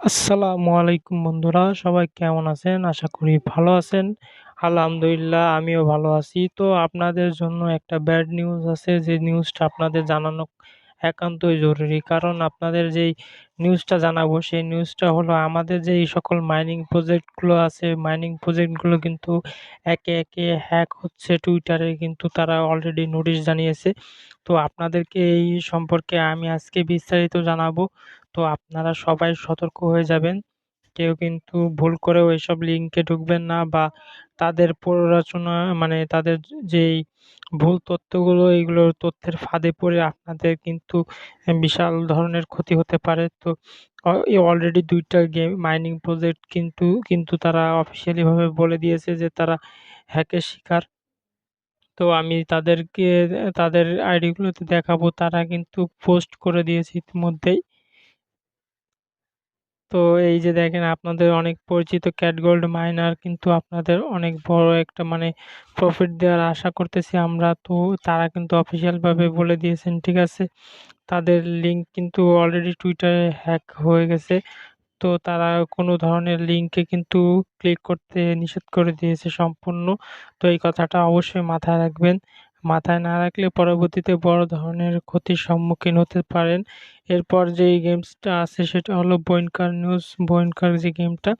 আসসালামু আলাইকুম বন্ধুরা, সবাই কেমন আছেন? আশা করি ভালো আছেন। আলহামদুলিল্লাহ, আমিও ভালো আছি। তো আপনাদের জন্য একটা ব্যাড নিউজ আছে। যে নিউজটা আপনাদের জানানো একান্তই জরুরি। কারণ আপনাদের যেই নিউজটা জানাব, সেই নিউজটা হলো আমাদের যে সকল মাইনিং প্রজেক্টগুলো আছে। মাইনিং প্রজেক্টগুলো কিন্তু একে একে হ্যাক হচ্ছে টুইটারে কিন্তু তারা অলরেডি নোটিশ জানিয়েছে। তো আপনাদেরকে এই সম্পর্কে আমি আজকে বিস্তারিত জানাব। তো আপনারা সবাই সতর্ক হয়ে যাবেন। কেউ কিন্তু ভুল করেও এসব লিঙ্কে ঢুকবেন না বা তাদের প্ররোচনা মানে তাদের যেই ভুল তথ্যগুলো এইগুলোর তথ্যের ফাঁদে পড়ে আপনাদের কিন্তু বিশাল ধরনের ক্ষতি হতে পারে। তো অলরেডি দুইটা গেম মাইনিং প্রজেক্ট কিন্তু কিন্তু তারা অফিসিয়ালি ভাবে বলে দিয়েছে যে তারা হ্যাকের শিকার। তো আমি তাদেরকে, তাদের আইডিগুলোতে দেখাবো, তারা কিন্তু পোস্ট করে দিয়েছে ইতিমধ্যেই। তো এই যে দেখেন আপনাদের অনেক পরিচিত ক্যাট গোল্ড মাইনার কিন্তু আপনাদের অনেক বড় একটা মানে প্রফিট দেওয়ার আশা করতেছি আমরা। তো তারা কিন্তু অফিসিয়ালভাবে বলে দিয়েছেন, ঠিক আছে? তাদের লিঙ্ক কিন্তু অলরেডি টুইটারে হ্যাক হয়ে গেছে। তো তারা কোনো ধরনের লিঙ্কে কিন্তু ক্লিক করতে নিষেধ করে দিয়েছে সম্পূর্ণ। তো এই কথাটা অবশ্যই মাথায় রাখবেন। মাথায় না রাখলে পরবর্তীতে বড় ধরনের ক্ষতির সম্মুখীন হতে পারেন। এরপর যে গেমসটা আছে সেটা হলো বইনকার নিউজ। বইনকার যে গেমটা,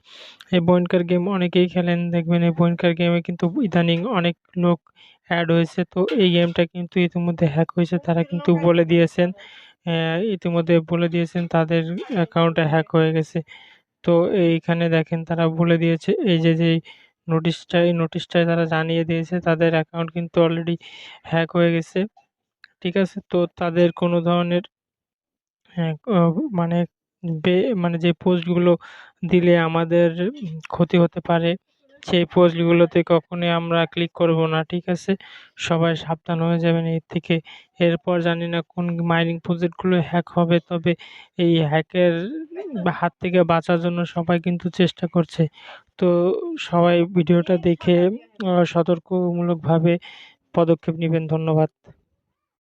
এই বইনকার গেম অনেকেই খেলেন। দেখবেন এই বইনকার গেমে কিন্তু ইদানিং অনেক লোক অ্যাড হয়েছে। তো এই গেমটা কিন্তু ইতিমধ্যে হ্যাক হয়েছে। তারা কিন্তু বলে দিয়েছেন ইতিমধ্যে বলে দিয়েছেন তাদের অ্যাকাউন্টে হ্যাক হয়ে গেছে। তো এইখানে দেখেন তারা বলে দিয়েছে, এই যে যেই নোটিশটা এই নোটিশটায় তারা জানিয়ে দিয়েছে, তাদের অ্যাকাউন্ট কিন্তু অলরেডি হ্যাক হয়ে গেছে, ঠিক আছে? তো তাদের কোনো ধরনের হ্যাঁ মানে মানে যে পোস্টগুলো দিলে আমাদের ক্ষতি হতে পারে, সেই পোস্টগুলোতে কখনোই আমরা ক্লিক করব না, ঠিক আছে? সবাই সাবধান হয়ে যাবেন এর থেকে। এরপর জানি না কোন মাইনিং প্রজেক্টগুলো হ্যাক হবে, তবে এই হ্যাকের হাত থেকে বাঁচার জন্য সবাই কিন্তু চেষ্টা করছে। তো সবাই ভিডিওটা দেখে সতর্কমূলকভাবে পদক্ষেপ নেবেন। ধন্যবাদ।